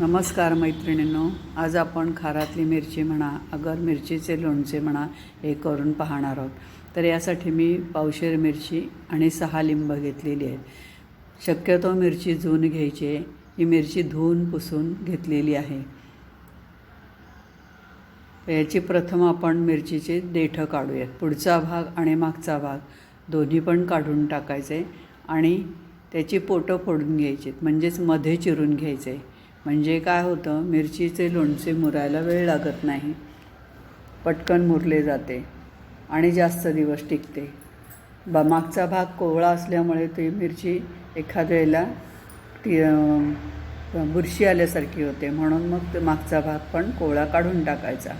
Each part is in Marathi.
नमस्कार मैत्रिणींनो आज आपण खारातली मिरची म्हणा अगर मिरचीचे लोणचे म्हणा हे करून पाहणार आहोत. तर यासाठी मी पावशेर मिरची आणि सहा लिंब घेतलेली आहेत. शक्यतो मिरची जून घ्यायची आहे. ही मिरची धुवून पुसून घेतलेली आहे. याची प्रथम आपण मिरचीचे देठं काढूयात. पुढचा भाग आणि मागचा भाग दोन्ही पण काढून टाकायचे आणि त्याची पोटं फोडून घ्यायची म्हणजेच मध्ये चिरून घ्यायचे. म्हणजे काय होतं मिरचीचे लोणचे मुरायला वेळ लागत नाही. पटकन मुरले जाते आणि जास्त दिवस टिकते. बा मागचा भाग कोवळा असल्यामुळे ती मिरची एखाद्या वेळेला ती बुरशी आल्यासारखी होते. म्हणून मग ते मागचा भाग पण कोवळा काढून टाकायचा.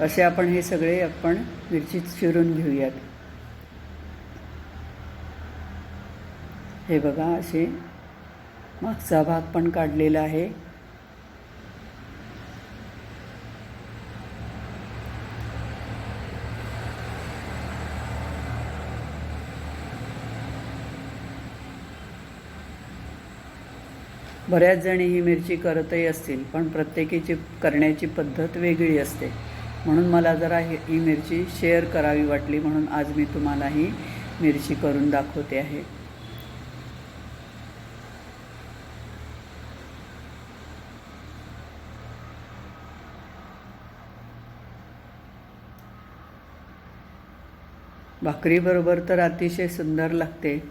असे आपण हे सगळे आपण मिरची चिरून घेऊयात. हे बघा असे मागचा भाग पण काढलेला आहे. बऱ्याच जणी ही मिरची करतही असतील पण प्रत्येकीची करण्याची पद्धत वेगळी असते. म्हणून मला जरा ही ही मिरची शेअर करावी वाटली म्हणून आज मी तुम्हाला ही मिरची करून दाखवते आहे. भाकरीबरोबर तर अतिशय सुंदर लागते.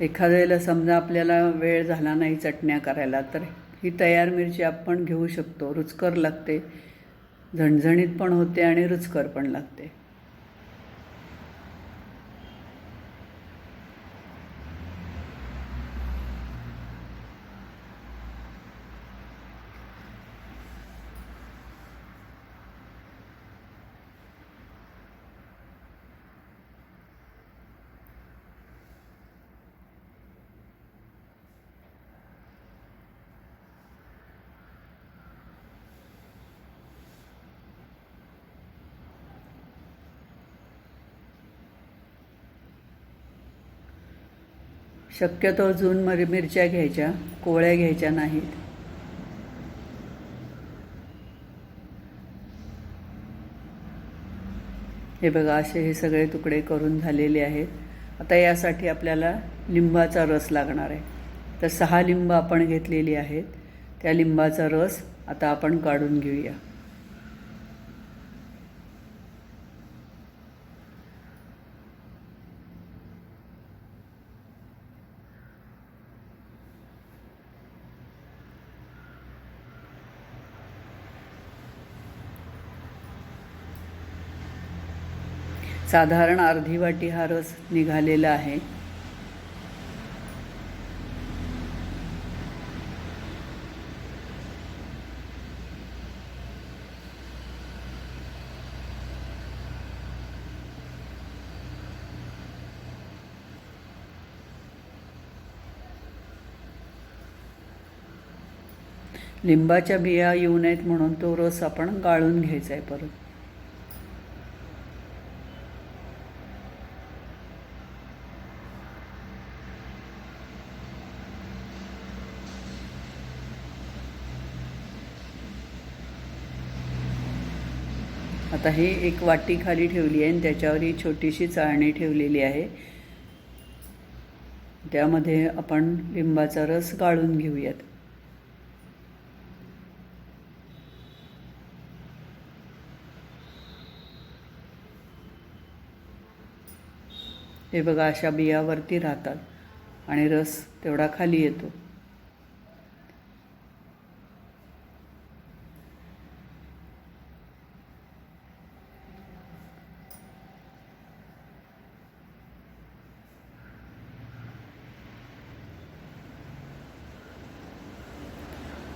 एखाद्याला समजा आपल्याला वेळ झाला नाही चटण्या करायला तर ही तयार मिरची आपण घेऊ शकतो. रुचकर लागते. झणझणीत पण होते आणि रुचकर पण लागते. शक्यतो जून मर मिरच्या घ्यायच्या कोवळ्या घ्यायच्या नाहीत. हे बघा असे हे सगळे तुकडे करून झालेले आहेत. आता यासाठी आपल्याला लिंबाचा रस लागणार आहे. तर सहा लिंब आपण घेतलेली आहेत. त्या लिंबाचा रस आता आपण काढून घेऊया. साधारण अर्धी वाटी हा रस निघालेला आहे. लिंबाच्या बिया येऊ नयेत म्हणून तो रस आपण गाळून घ्यायचा आहे परत. आता ही एक वाटी खाली ठेवली आहे आणि त्याच्यावर ही छोटीशी चाळणी ठेवलेली आहे. त्यामध्ये आपण लिंबाचा रस गाळून घेऊयात. हे बघा अशा बियावरती राहतात आणि रस तेवढा खाली येतो.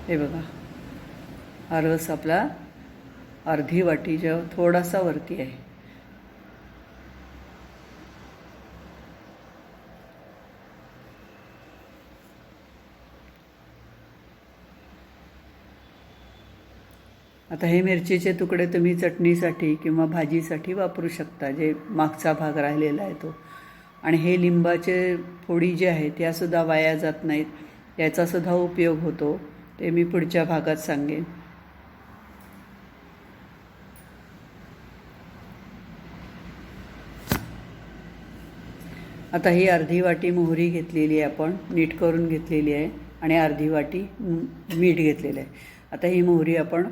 हे बघा. हा रस आपला अर्धी वाटी जेव्हा थोडासा वरती आहे. आता हे मिरचीचे तुकडे तुम्ही चटणीसाठी किंवा भाजीसाठी वापरू शकता जे मागचा भाग राहिलेला आहे तो. आणि हे लिंबाचे फोडी जे आहेत त्यासुद्धा वाया जात नाहीत. याचासुद्धा उपयोग होतो. ते मी पुढच्या भागात सांगेन. आता ही अर्धी वाटी मोहरी घेतलेली आहे आपण नीट करून घेतलेली आहे आणि अर्धी वाटी मीठ घेतलेलं आहे. आता ही मोहरी आपण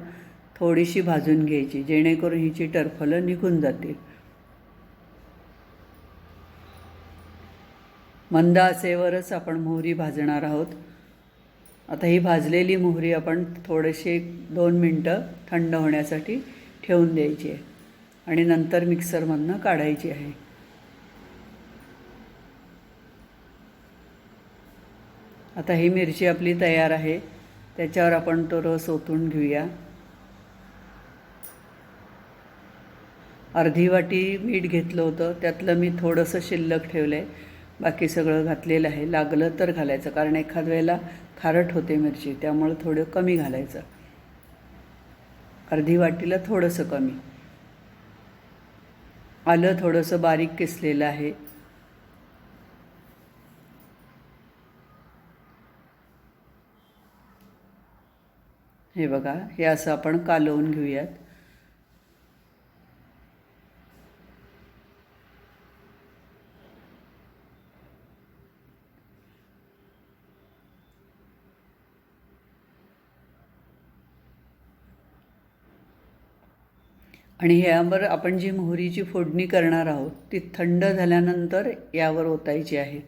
थोडीशी भाजून घ्यायची जेणेकरून हिची टरफलं निघून जातील. मंद असेवरच आपण मोहरी भाजणार आहोत. आता ही भाजलेली मोहरी आपण थोडेसे दोन मिनटं थंड होण्यासाठी ठेवून द्यायची आहे. आणि नंतर मिक्सरमधनं काढायची आहे. आता ही मिरची आपली तयार आहे. त्याच्यावर आपण तो रस ओतून घेऊया. अर्धी वाटी मीठ घेतलं होतं. त्यातलं मी थोडंसं शिल्लक ठेवलं आहे बाकी सगळं घातलेलं आहे. लागलं तर घालायचं. कारण एखाद वेळेला खारट होते मिरची त्यामुळं थोडं कमी घालायचं. अर्धी वाटीला थोडंसं कमी. आलं थोडंसं बारीक किसलेलं आहे. हे बघा हे असं आपण कालवून घेऊयात. आणि ह्यावर आपण जी मोहरीची फोडणी करणार आहोत ती थंड झाल्यानंतर यावर ओतायची आहे.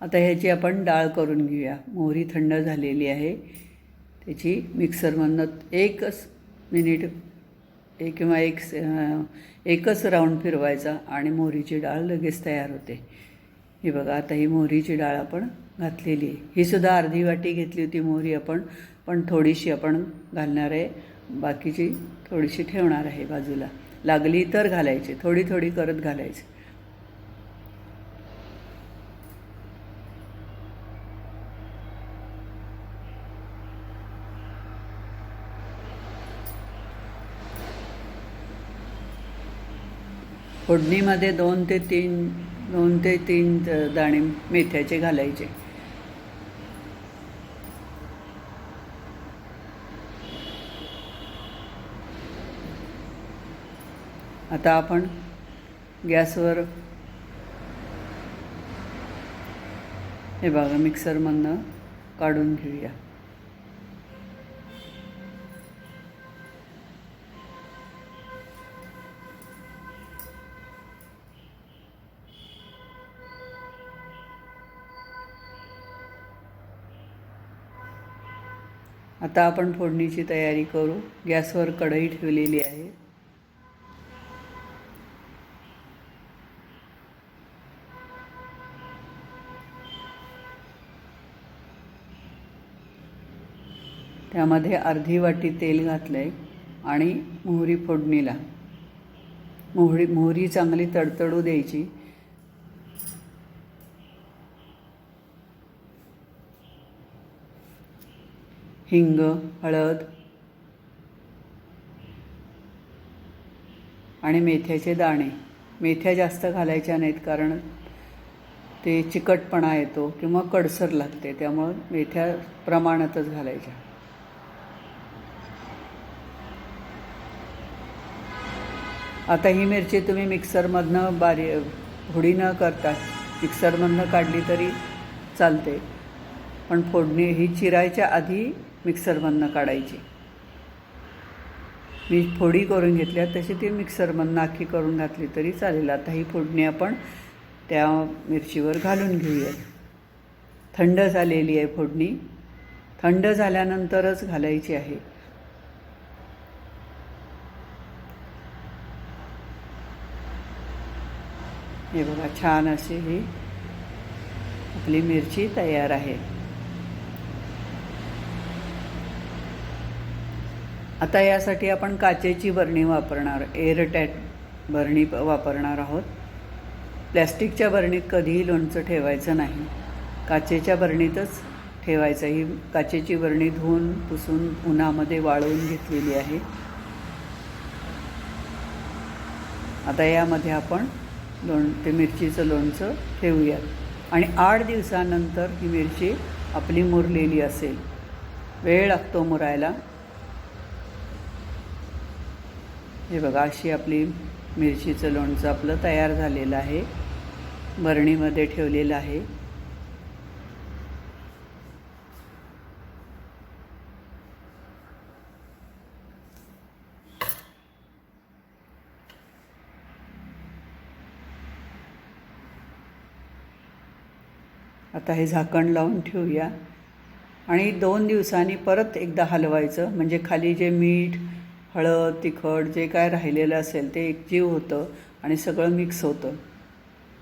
आता ह्याची आपण डाळ करून घेऊया. मोहरी थंड झालेली आहे. त्याची मिक्सरमधनं एकच मिनिट एक किंवा एक एकच राऊंड फिरवायचा आणि मोहरीची डाळ लगेच तयार होते. ही बघा आता ही मोहरीची डाळ आपण घातलेली आहे. ही सुद्धा अर्धी वाटी घेतली होती मोहरी आपण पण थोडीशी आपण घालणार आहे. बाकीची थोडीशी ठेवणार आहे बाजूला. लागली तर घालायची थोडी थोडी करत घालायची. फोडणीमध्ये दोन ते तीन दोन ते तीन दाणे मेथ्याचे घालायचे. आता आपण गॅसवर हे बघा मिक्सरमधनं काढून घेऊया. आता आपण फोडणीची तयारी करू. गॅसवर कढई ठेवलेली आहे. त्यामध्ये अर्धी वाटी तेल घातलं आहे आणि मोहरी फोडणीला. मोहरी मोहरी चांगली तडतडू द्यायची. हिंग हळद आणि मेथ्याचे दाणे. मेथ्या जास्त घालायच्या नाहीत कारण ते चिकटपणा येतो किंवा कडसर लागते त्यामुळं मेथ्या प्रमाणातच घालायच्या. आता ही मिरची तुम्ही मिक्सरमधनं बारी होडी न करता मिक्सरमधनं काढली तरी चालते. पण फोडणी ही चिरायच्या आधी मिक्सरमधनं काढायची. मी फोडी करून घेतल्या तशी ती मिक्सरमधनं आखी करून घातली तरी चालेल. आता ही फोडणी आपण त्या मिरचीवर घालून घेऊया. थंड झालेली आहे फोडणी. थंड झाल्यानंतरच घालायची आहे. हे बघा छान अशी ही आपली मिरची तयार आहे. आता यासाठी आपण काचेची बरणी वापरणार एअरटॅट बरणी वापरणार आहोत. प्लॅस्टिकच्या बरणीत कधीही लोणचं ठेवायचं नाही. काचेच्या बरणीतच ठेवायचं. ही काचेची बरणी धुवून पुसून उन्हामध्ये वाळवून घेतलेली आहे. आता यामध्ये आपण लोण ते मिरचीचं लोणचं ठेवूयात. आणि आठ दिवसानंतर ही मिरची आपली मुरलेली असेल. वेळ लागतो मुरायला. हे बघा अशी आपली मिरचीचं लोणचं आपलं तयार झालेलं आहे. बरणीमध्ये ठेवलेलं आहे. आता हे झाकण लावून ठेवूया. आणि दोन दिवसांनी परत एकदा हलवायचं. म्हणजे खाली जे मीठ हळद तिखट जे काय राहिलेलं असेल ते एकजीव होतं आणि सगळं मिक्स होतं.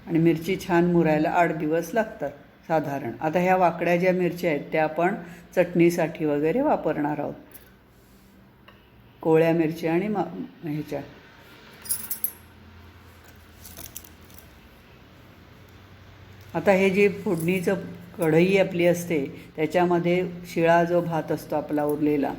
आणि मिरची छान मुरायला आठ दिवस लागतात साधारण. आता ह्या वाकड्या ज्या मिरच्या आहेत त्या आपण चटणीसाठी वगैरे वापरणार आहोत. कोळ्या मिरच्या आणि मा ह्याच्या. आता हे जी फोडणीचं कढई आपली असते त्याच्यामध्ये शिळा जो भात असतो आपला उरलेला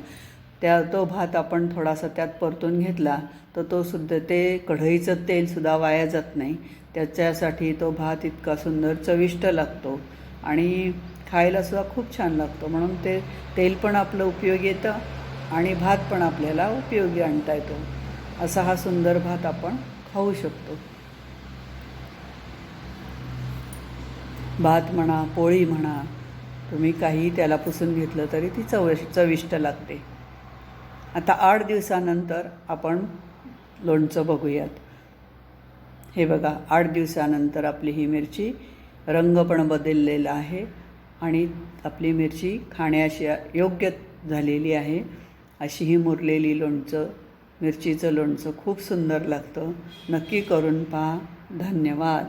त्या तो भात आपण थोडासा त्यात परतून घेतला तर तो सुद्धा ते कढईचं तेलसुद्धा वाया जात नाही. त्याच्यासाठी तो भात इतका सुंदर चविष्ट लागतो आणि खायलासुद्धा खूप छान लागतो. म्हणून ते तेल पण आपलं उपयोगी येतं आणि भात पण आपल्याला उपयोगी आणता येतो. असा हा सुंदर भात आपण खाऊ शकतो. भात म्हणा पोळी म्हणा तुम्ही काही त्याला पुसून घेतलं तरी ती चव चविष्ट लागते. आता आठ दिवसानंतर आपण लोणचं बघूयात. हे बघा आठ दिवसानंतर आपली ही मिरची रंग पण बदललेला आहे आणि आपली मिरची खाण्याशी योग्य झालेली आहे. अशी ही मुरलेली लोणचं मिरचीचं लोणचं खूप सुंदर लागतं. नक्की करून पहा. धन्यवाद.